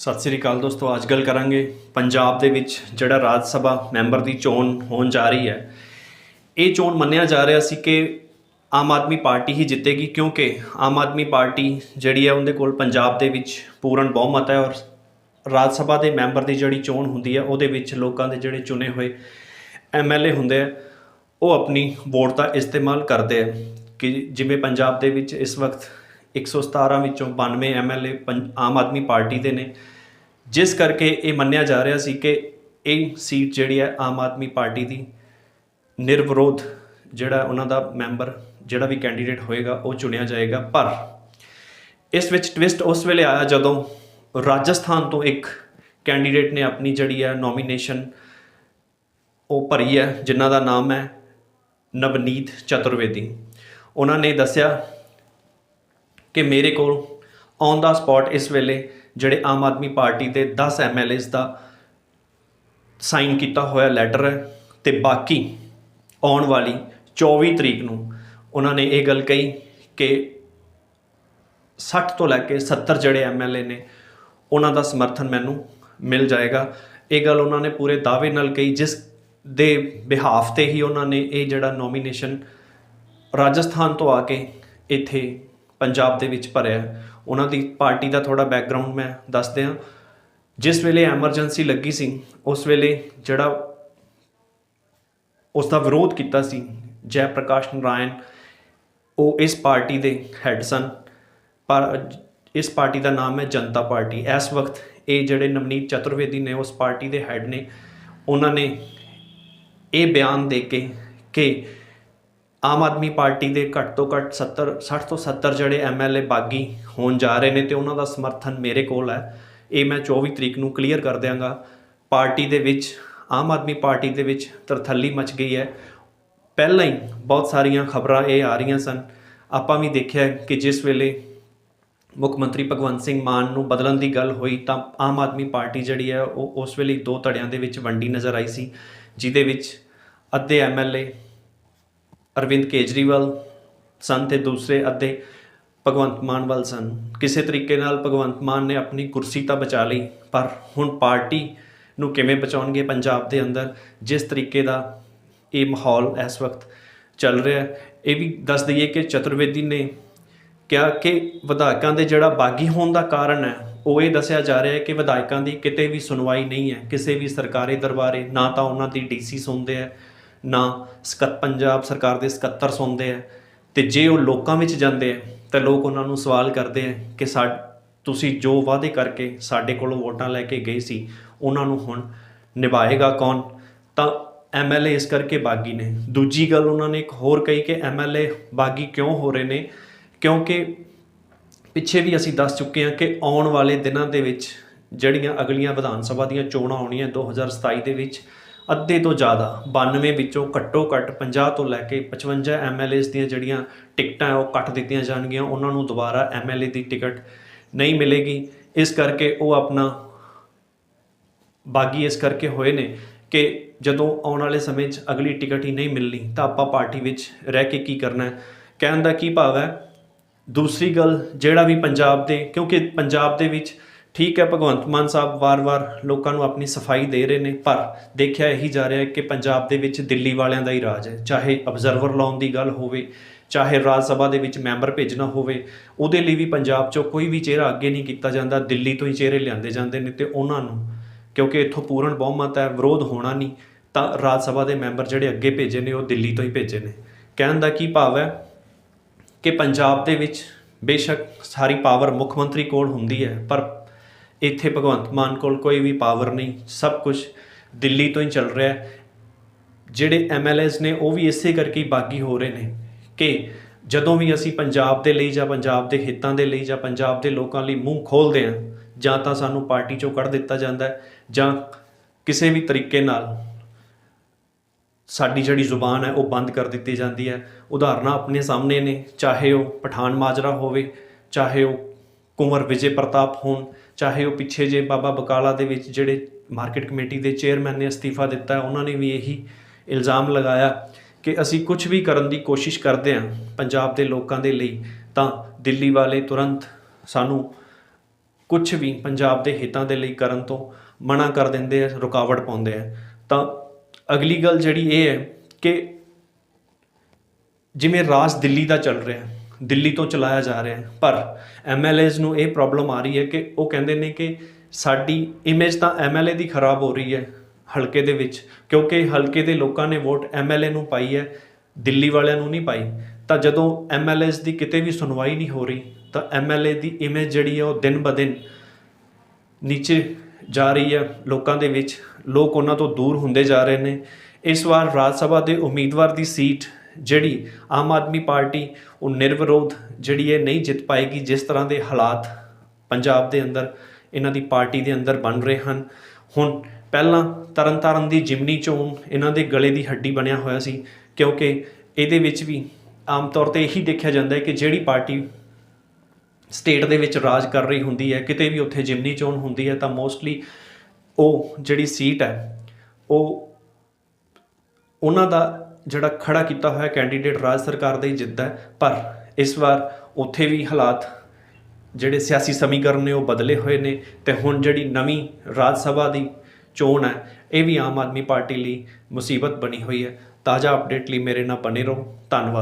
ਸਤਿ ਸ੍ਰੀ ਅਕਾਲ ਦੋਸਤੋ, ਅੱਜ ਗੱਲ ਕਰਾਂਗੇ ਪੰਜਾਬ ਦੇ ਵਿੱਚ ਜਿਹੜਾ ਰਾਜ ਸਭਾ ਮੈਂਬਰ ਦੀ ਚੋਣ ਹੋਣ ਜਾ ਰਹੀ ਹੈ। ਇਹ ਚੋਣ ਮੰਨਿਆ ਜਾ ਰਿਹਾ ਸੀ ਕਿ ਆਮ ਆਦਮੀ ਪਾਰਟੀ ਹੀ ਜਿੱਤੇਗੀ ਕਿਉਂਕਿ ਆਮ ਆਦਮੀ ਪਾਰਟੀ ਜਿਹੜੀ ਹੈ ਉਹਦੇ ਕੋਲ ਪੰਜਾਬ ਦੇ ਵਿੱਚ ਪੂਰਨ ਬਹੁਮਤ ਹੈ ਔਰ ਰਾਜ ਸਭਾ ਦੇ ਮੈਂਬਰ ਦੀ ਜਿਹੜੀ ਚੋਣ ਹੁੰਦੀ ਹੈ, ਉਹਦੇ ਵਿੱਚ ਲੋਕਾਂ ਦੇ ਜਿਹੜੇ ਚੁਣੇ ਹੋਏ ਐਮਐਲਏ ਹੁੰਦੇ ਆ, ਉਹ ਆਪਣੀ ਵੋਟ ਦਾ ਇਸਤੇਮਾਲ ਕਰਦੇ ਆ ਕਿ ਜਿਵੇਂ ਪੰਜਾਬ ਦੇ ਵਿੱਚ ਇਸ ਵਕਤ 117 ਵਿੱਚੋਂ 92 ਐਮਐਲਏ ਆਮ ਆਦਮੀ ਪਾਰਟੀ ਦੇ ਨੇ। ਜਿਸ ਕਰਕੇ ਇਹ ਮੰਨਿਆ ਜਾ ਰਿਹਾ ਸੀ ਕਿ ਇਹ ਸੀਟ ਜਿਹੜੀ ਹੈ ਆਮ ਆਦਮੀ ਪਾਰਟੀ ਦੀ ਨਿਰਵਿਰੋਧ ਜਿਹੜਾ ਉਹਨਾਂ ਦਾ ਮੈਂਬਰ ਜਿਹੜਾ ਵੀ ਕੈਂਡੀਡੇਟ ਹੋਏਗਾ ਉਹ ਚੁਣਿਆ ਜਾਏਗਾ। ਪਰ ਇਸ ਵਿੱਚ ਟਵਿਸਟ ਉਸ ਵੇਲੇ ਆਇਆ ਜਦੋਂ ਰਾਜਸਥਾਨ ਤੋਂ ਇੱਕ ਕੈਂਡੀਡੇਟ ਨੇ ਆਪਣੀ ਜਿਹੜੀ ਹੈ ਨੋਮੀਨੇਸ਼ਨ ਉਹ ਭਰੀ ਹੈ, ਜਿਨ੍ਹਾਂ ਦਾ ਨਾਮ ਹੈ ਨਵਨੀਤ ਚਤੁਰਵੇਦੀ। ਉਹਨਾਂ ਨੇ ਦੱਸਿਆ ਕਿ ਮੇਰੇ ਕੋਲ ਔਨ ਦਾ ਸਪੌਟ ਇਸ ਵੇਲੇ ਜਿਹੜੇ ਆਮ ਆਦਮੀ ਪਾਰਟੀ ਦੇ 10 ਐਮਐਲਏਸ ਦਾ ਸਾਈਨ ਕੀਤਾ ਹੋਇਆ ਲੈਟਰ ਹੈ ਤੇ ਬਾਕੀ ਆਉਣ ਵਾਲੀ 24 ਤਰੀਕ ਨੂੰ ਉਹਨਾਂ ਨੇ ਇਹ ਗੱਲ ਕਹੀ ਕਿ 60 ਤੋਂ ਲੈ ਕੇ 70 ਜਿਹੜੇ ਐਮਐਲਏ ਨੇ, ਉਹਨਾਂ ਦਾ ਸਮਰਥਨ ਮੈਨੂੰ ਮਿਲ ਜਾਏਗਾ। ਇਹ ਗੱਲ ਉਹਨਾਂ ਨੇ ਪੂਰੇ ਦਾਅਵੇ ਨਾਲ ਕਹੀ, ਜਿਸ ਦੇ ਬਿਹਾਫ ਤੇ ਹੀ ਉਹਨਾਂ ਨੇ ਇਹ ਜਿਹੜਾ ਨੋਮੀਨੇਸ਼ਨ ਰਾਜਸਥਾਨ ਤੋਂ ਆ ਕੇ ਇੱਥੇ ਪੰਜਾਬ ਦੇ ਵਿੱਚ ਭਰਿਆ ਉਹਨਾਂ ਦੀ ਪਾਰਟੀ ਦਾ ਥੋੜਾ ਬੈਕਗ੍ਰਾਉਂਡ ਮੈਂ ਦੱਸ ਦਿਆਂ। ਜਿਸ ਵੇਲੇ ਐਮਰਜੈਂਸੀ ਲੱਗੀ ਸੀ, ਉਸ ਵੇਲੇ ਜਿਹੜਾ ਉਸ ਦਾ ਵਿਰੋਧ ਕੀਤਾ ਸੀ ਜੈ ਪ੍ਰਕਾਸ਼ ਨਾਰਾਇਣ, ਉਹ ਇਸ ਪਾਰਟੀ ਦੇ ਹੈੱਡ ਸਨ। ਪਰ ਇਸ ਪਾਰਟੀ ਦਾ ਨਾਮ ਹੈ ਜਨਤਾ ਪਾਰਟੀ। ਇਸ ਵਕਤ ਇਹ ਜਿਹੜੇ ਨਵਨੀਤ ਚਤੁਰਵੇਦੀ ਨੇ, ਉਸ ਪਾਰਟੀ ਦੇ ਹੈੱਡ ਨੇ, ਉਹਨਾਂ ਨੇ ਇਹ ਬਿਆਨ ਦੇ ਕੇ ਕਿ ਆਮ ਆਦਮੀ ਪਾਰਟੀ ਦੇ ਘੱਟ ਤੋਂ ਘੱਟ 70 60 ਤੋਂ 70 ਜਿਹੜੇ ਐਮਐਲਏ ਬਾਗੀ ਹੋਣ ਜਾ ਰਹੇ ਨੇ ਤੇ ਉਹਨਾਂ ਦਾ ਸਮਰਥਨ ਮੇਰੇ ਕੋਲ ਹੈ। ਇਹ ਮੈਂ 24 ਤਰੀਕ ਨੂੰ ਕਲੀਅਰ ਕਰ ਦਿਆਂਗਾ। ਪਾਰਟੀ ਦੇ ਵਿੱਚ, ਆਮ ਆਦਮੀ ਪਾਰਟੀ ਦੇ ਵਿੱਚ ਤਰਥੱਲੀ ਮਚ ਗਈ ਹੈ। ਪਹਿਲਾਂ ਹੀ ਬਹੁਤ ਸਾਰੀਆਂ ਖਬਰਾਂ ਇਹ ਆ ਰਹੀਆਂ ਸਨ। ਆਪਾਂ ਵੀ ਦੇਖਿਆ ਕਿ ਜਿਸ ਵੇਲੇ ਮੁੱਖ ਮੰਤਰੀ ਭਗਵੰਤ ਸਿੰਘ ਮਾਨ ਨੂੰ ਬਦਲਣ ਦੀ ਗੱਲ ਹੋਈ ਤਾਂ ਆਮ ਆਦਮੀ ਪਾਰਟੀ ਜਿਹੜੀ ਹੈ, ਉਹ ਉਸ ਵੇਲੇ ਦੋ ਧੜਿਆਂ ਦੇ ਵਿੱਚ ਵੰਡੀ ਨਜ਼ਰ ਆਈ ਸੀ, ਜਿਹਦੇ ਵਿੱਚ ਅੱਧੇ ਐਮਐਲਏ ਅਰਵਿੰਦ ਕੇਜਰੀਵਾਲ ਸਨ ਤੇ ਦੂਸਰੇ ਅੱਧੇ ਭਗਵੰਤ ਮਾਨ ਵੱਲ ਸਨ। ਕਿਸੇ ਤਰੀਕੇ ਨਾਲ ਭਗਵੰਤ ਮਾਨ ਨੇ ਆਪਣੀ ਕੁਰਸੀ ਤਾਂ ਬਚਾ ਲਈ, ਪਰ ਹੁਣ ਪਾਰਟੀ ਨੂੰ ਕਿਵੇਂ ਬਚਾਉਣਗੇ ਪੰਜਾਬ ਦੇ ਅੰਦਰ, ਜਿਸ ਤਰੀਕੇ ਦਾ ਇਹ ਮਾਹੌਲ ਇਸ ਵਕਤ ਚੱਲ ਰਿਹਾ ਹੈ, ਇਹ ਵੀ ਦੱਸ ਦਈਏ ਕਿ ਚਤੁਰਵੇਦੀ ਨੇ ਕਿਹਾ ਕਿ ਵਿਧਾਇਕਾਂ ਦੇ ਜਿਹੜਾ ਬਾਗੀ ਹੋਣ ਦਾ ਕਾਰਨ ਹੈ, ਉਹ ਇਹ ਦੱਸਿਆ ਜਾ ਰਿਹਾ ਹੈ ਕਿ ਵਿਧਾਇਕਾਂ ਦੀ ਕਿਤੇ ਵੀ ਸੁਣਵਾਈ ਨਹੀਂ ਹੈ, ਕਿਸੇ ਵੀ ਸਰਕਾਰੀ ਦਰਬਾਰੇ, ਨਾ ਤਾਂ ਉਹਨਾਂ ਦੀ ਡੀਸੀ ਸੁਣਦੇ ਹੈ ਨਾ ਸਕੱਤ ਪੰਜਾਬ ਸਰਕਾਰ ਦੇ ਸਕੱਤਰ ਸੁਣਦੇ ਹੈ ਤੇ ਜੇ ਉਹ ਲੋਕਾਂ ਵਿੱਚ ਜਾਂਦੇ ਹੈ ਤਾਂ ਲੋਕ ਉਹਨਾਂ ਨੂੰ ਸਵਾਲ ਕਰਦੇ ਹੈ ਕਿ ਸਾ, ਤੁਸੀਂ ਜੋ ਵਾਅਦੇ ਕਰਕੇ ਸਾਡੇ ਕੋਲੋਂ ਵੋਟਾਂ ਲੈ ਕੇ ਗਏ ਸੀ, ਉਹਨਾਂ ਨੂੰ ਹੁਣ ਨਿਭਾਏਗਾ ਕੌਣ? ਤਾਂ ਐਮਐਲਏ ਇਸ ਕਰਕੇ ਬਾਗੀ ਨੇ। ਦੂਜੀ ਗੱਲ ਉਹਨਾਂ ਨੇ ਇੱਕ ਹੋਰ ਕਹੀ ਕਿ ਐਮਐਲਏ ਬਾਗੀ ਕਿਉਂ ਹੋ ਰਹੇ ਨੇ? ਕਿਉਂਕਿ ਪਿੱਛੇ ਵੀ ਅਸੀਂ ਦੱਸ ਚੁੱਕੇ ਹਾਂ ਕਿ ਆਉਣ ਵਾਲੇ ਦਿਨਾਂ ਦੇ ਵਿੱਚ ਜਿਹੜੀਆਂ ਅਗਲੀਆਂ ਵਿਧਾਨ ਸਭਾ ਦੀਆਂ ਚੋਣਾਂ ਆਉਣੀਆਂ 2027 ਦੇ ਵਿੱਚ ਅੱਧੇ ਤੋਂ ਜ਼ਿਆਦਾ 92 ਵਿੱਚੋਂ ਘੱਟੋ ਘੱਟ 50 ਤੋਂ ਲੈ ਕੇ 55 ਐਮਐਲਏਸ ਦੀਆਂ ਜਿਹੜੀਆਂ ਟਿਕਟਾਂ ਉਹ ਕੱਟ ਦਿੱਤੀਆਂ ਜਾਣਗੀਆਂ। ਉਹਨਾਂ ਨੂੰ ਦੁਬਾਰਾ ਐਮਐਲਏ ਦੀ ਟਿਕਟ ਨਹੀਂ ਮਿਲੇਗੀ। ਇਸ ਕਰਕੇ ਉਹ ਆਪਣਾ ਬਾਗੀ ਇਸ ਕਰਕੇ ਹੋਏ ਨੇ ਕਿ ਜਦੋਂ ਆਉਣ ਵਾਲੇ ਸਮੇਂ 'ਚ ਅਗਲੀ ਟਿਕਟ ਹੀ ਨਹੀਂ ਮਿਲਣੀ, ਤਾਂ ਆਪਾਂ ਪਾਰਟੀ ਵਿੱਚ ਰਹਿ ਕੇ ਕੀ ਕਰਨਾ ਹੈ? ਕਹਿਣ ਦਾ ਕੀ ਭਾਵ ਹੈ? ਦੂਸਰੀ ਗੱਲ, ਜਿਹੜਾ ਵੀ ਪੰਜਾਬ ਦੇ, ਕਿਉਂਕਿ ਪੰਜਾਬ ਦੇ ਵਿੱਚ ਠੀਕ ਹੈ, ਭਗਵੰਤ ਮਾਨ ਸਾਹਿਬ ਵਾਰ-ਵਾਰ ਲੋਕਾਂ ਨੂੰ ਆਪਣੀ ਸਫ਼ਾਈ ਦੇ ਰਹੇ ਨੇ, ਪਰ ਦੇਖਿਆ ਇਹੀ ਜਾ ਰਿਹਾ ਹੈ ਕਿ ਪੰਜਾਬ ਦੇ ਵਿੱਚ ਦਿੱਲੀ ਵਾਲਿਆਂ ਦਾ ਹੀ ਰਾਜ ਹੈ। ਚਾਹੇ ਅਬਜ਼ਰਵਰ ਲਾਉਣ ਦੀ ਗੱਲ ਹੋਵੇ, ਚਾਹੇ ਰਾਜ ਸਭਾ ਦੇ ਵਿੱਚ ਮੈਂਬਰ ਭੇਜਣਾ ਹੋਵੇ, ਉਹਦੇ ਲਈ ਵੀ ਪੰਜਾਬ 'ਚੋਂ ਕੋਈ ਵੀ ਚਿਹਰਾ ਅੱਗੇ ਨਹੀਂ ਕੀਤਾ ਜਾਂਦਾ, ਦਿੱਲੀ ਤੋਂ ਹੀ ਚਿਹਰੇ ਲਿਆਂਦੇ ਜਾਂਦੇ ਨੇ ਤੇ ਉਹਨਾਂ ਨੂੰ, ਕਿਉਂਕਿ ਇੱਥੋਂ ਪੂਰਨ ਬਹੁਮਤ ਹੈ, ਵਿਰੋਧ ਹੋਣਾ ਨਹੀਂ, ਤਾਂ ਰਾਜ ਸਭਾ ਦੇ ਮੈਂਬਰ ਜਿਹੜੇ ਅੱਗੇ ਭੇਜੇ ਨੇ, ਉਹ ਦਿੱਲੀ ਤੋਂ ਹੀ ਭੇਜੇ ਨੇ। ਕਹਿਣ ਦਾ ਕੀ ਭਾਵ ਹੈ ਕਿ ਪੰਜਾਬ ਦੇ ਵਿੱਚ ਬੇਸ਼ੱਕ ਸਾਰੀ ਪਾਵਰ ਮੁੱਖ ਮੰਤਰੀ ਕੋਲ ਹੁੰਦੀ ਹੈ, ਪਰ ਇੱਥੇ ਭਗਵੰਤ ਮਾਨ ਕੋਲ ਕੋਈ ਵੀ ਪਾਵਰ ਨਹੀਂ, ਸਭ ਕੁਝ ਦਿੱਲੀ ਤੋਂ ਹੀ ਚੱਲ ਰਿਹਾ ਹੈ। ਜਿਹੜੇ ਐਮਐਲਏਸ ਨੇ, ਉਹ ਵੀ ਇਸੇ ਕਰਕੇ ਬਾਗੀ ਹੋ ਰਹੇ ਨੇ ਕਿ ਜਦੋਂ ਵੀ ਅਸੀਂ ਪੰਜਾਬ ਦੇ ਲਈ ਜਾਂ ਪੰਜਾਬ ਦੇ ਹਿੱਤਾਂ ਦੇ ਲਈ ਜਾਂ ਪੰਜਾਬ ਦੇ ਲੋਕਾਂ ਲਈ ਮੂੰਹ ਖੋਲਦੇ ਹਾਂ, ਜਾਂ ਤਾਂ ਸਾਨੂੰ ਪਾਰਟੀ ਚੋਂ ਕੱਢ ਦਿੱਤਾ ਜਾਂਦਾ ਹੈ, ਜਾਂ ਕਿਸੇ ਵੀ ਤਰੀਕੇ ਨਾਲ ਸਾਡੀ ਜਿਹੜੀ ਜ਼ੁਬਾਨ ਹੈ, ਉਹ ਬੰਦ ਕਰ ਦਿੱਤੀ ਜਾਂਦੀ ਹੈ। ਉਦਾਹਰਨਾਂ ਆਪਣੇ ਸਾਹਮਣੇ ਨੇ, ਚਾਹੇ ਉਹ ਪਠਾਨ ਮਾਜਰਾ ਹੋਵੇ, ਚਾਹੇ ਉਹ ਕੁੰਵਰ ਵਿਜੇ ਪ੍ਰਤਾਪ ਹੋਣ, ਚਾਹੇ ਉਹ ਪਿੱਛੇ ਜੇ ਬਾਬਾ ਬਕਾਲਾ ਦੇ ਵਿੱਚ ਜਿਹੜੇ ਮਾਰਕੀਟ ਕਮੇਟੀ ਦੇ ਚੇਅਰਮੈਨ ਨੇ ਅਸਤੀਫਾ ਦਿੱਤਾ, ਉਹਨਾਂ ਨੇ ਵੀ ਇਹੀ ਇਲਜ਼ਾਮ ਲਗਾਇਆ ਕਿ ਅਸੀਂ ਕੁਝ ਵੀ ਕਰਨ ਦੀ ਕੋਸ਼ਿਸ਼ ਕਰਦੇ ਹਾਂ ਪੰਜਾਬ ਦੇ ਲੋਕਾਂ ਦੇ ਲਈ, ਤਾਂ ਦਿੱਲੀ ਵਾਲੇ ਤੁਰੰਤ ਸਾਨੂੰ ਕੁਝ ਵੀ ਪੰਜਾਬ ਦੇ ਹਿੱਤਾਂ ਦੇ ਲਈ ਕਰਨ ਤੋਂ ਮਨਾ ਕਰ ਦਿੰਦੇ ਆ, ਰੁਕਾਵਟ ਪਾਉਂਦੇ ਆ। ਤਾਂ ਅਗਲੀ ਗੱਲ ਜਿਹੜੀ ਇਹ ਹੈ ਕਿ ਜਿਵੇਂ ਰਾਜ ਦਿੱਲੀ ਦਾ ਚੱਲ ਰਿਹਾ ਹੈ ਦਿੱਲੀ ਤੋਂ ਚਲਾਇਆ ਜਾ ਰਿਹਾ ਹੈ। ਪਰ ਐਮਐਲਏਜ਼ ਨੂੰ ਇਹ ਪ੍ਰੋਬਲਮ ਆ ਰਹੀ ਹੈ ਕਿ ਉਹ ਕਹਿੰਦੇ ਨੇ ਕਿ ਸਾਡੀ ਇਮੇਜ ਤਾਂ ਐਮਐਲਏ ਦੀ ਖਰਾਬ ਹੋ ਰਹੀ ਹੈ ਹਲਕੇ ਦੇ ਵਿੱਚ, ਕਿਉਂਕਿ ਹਲਕੇ ਦੇ ਲੋਕਾਂ ਨੇ ਵੋਟ ਐਮਐਲਏ ਨੂੰ ਪਾਈ ਹੈ, ਦਿੱਲੀ ਵਾਲਿਆਂ ਨੂੰ ਨਹੀਂ ਪਾਈ। ਤਾਂ ਜਦੋਂ ਐਮਐਲਏਜ਼ ਦੀ ਕਿਤੇ ਵੀ ਸੁਣਵਾਈ ਨਹੀਂ ਹੋ ਰਹੀ, ਤਾਂ ਐਮਐਲਏ ਦੀ ਇਮੇਜ ਜਿਹੜੀ ਹੈ ਉਹ ਦਿਨ ਬ ਦਿਨ ਨੀਚੇ ਜਾ ਰਹੀ ਹੈ ਲੋਕਾਂ ਦੇ ਵਿੱਚ। ਲੋਕ ਉਹਨਾਂ ਤੋਂ ਦੂਰ ਹੁੰਦੇ ਜਾ ਰਹੇ ਨੇ। ਇਸ ਵਾਰ ਰਾਜ ਸਭਾ ਦੇ ਉਮੀਦਵਾਰ ਦੀ ਸੀਟ ਜਿਹੜੀ ਆਮ ਆਦਮੀ ਪਾਰਟੀ, ਉਹ ਨਿਰਵਿਰੋਧ ਜਿਹੜੀ ਹੈ ਨਹੀਂ ਜਿੱਤ ਪਾਏਗੀ, ਜਿਸ ਤਰ੍ਹਾਂ ਦੇ ਹਾਲਾਤ ਪੰਜਾਬ ਦੇ ਅੰਦਰ, ਇਹਨਾਂ ਦੀ ਪਾਰਟੀ ਦੇ ਅੰਦਰ ਬਣ ਰਹੇ ਹਨ। ਹੁਣ ਪਹਿਲਾਂ ਤਰਨਤਾਰਨ ਦੀ ਜਿਮਨੀ ਚੋਣ ਇਹਨਾਂ ਦੇ ਗਲੇ ਦੀ ਹੱਡੀ ਬਣਿਆ ਹੋਇਆ ਸੀ, ਕਿਉਂਕਿ ਇਹਦੇ ਵਿੱਚ ਵੀ ਆਮ ਤੌਰ ਤੇ ਇਹੀ ਦੇਖਿਆ ਜਾਂਦਾ ਹੈ ਕਿ ਜਿਹੜੀ ਪਾਰਟੀ ਸਟੇਟ ਦੇ ਵਿੱਚ ਰਾਜ ਕਰ ਰਹੀ ਹੁੰਦੀ ਹੈ, ਕਿਤੇ ਵੀ ਉੱਥੇ ਜਿਮਨੀ ਚੋਣ ਹੁੰਦੀ ਹੈ, ਤਾਂ ਮੋਸਟਲੀ ਉਹ ਜਿਹੜੀ ਸੀਟ ਹੈ, ਉਹ ਉਹਨਾਂ ਦਾ ਜਿਹੜਾ ਖੜਾ ਕੀਤਾ ਹੋਇਆ ਕੈਂਡੀਡੇਟ ਰਾਜ ਸਰਕਾਰ ਦਾ ਹੀ ਜਿੱਤਦਾ ਹੈ, ਪਰ ਇਸ ਵਾਰ ਉੱਥੇ ਵੀ ਹਾਲਾਤ ਜਿਹੜੇ ਸਿਆਸੀ ਸਮੀਕਰਨ ਨੇ ਉਹ ਬਦਲੇ ਹੋਏ ਨੇ ਤੇ ਹੁਣ ਜਿਹੜੀ ਨਵੀਂ ਰਾਜ ਸਭਾ ਦੀ ਚੋਣ ਹੈ, ਇਹ ਵੀ ਆਮ ਆਦਮੀ ਪਾਰਟੀ ਲਈ ਮੁਸੀਬਤ ਬਣੀ ਹੋਈ ਹੈ। ਤਾਜ਼ਾ ਅਪਡੇਟ ਲਈ ਮੇਰੇ ਨਾਲ ਬਣੇ ਰਹੋ। ਧੰਨਵਾਦ।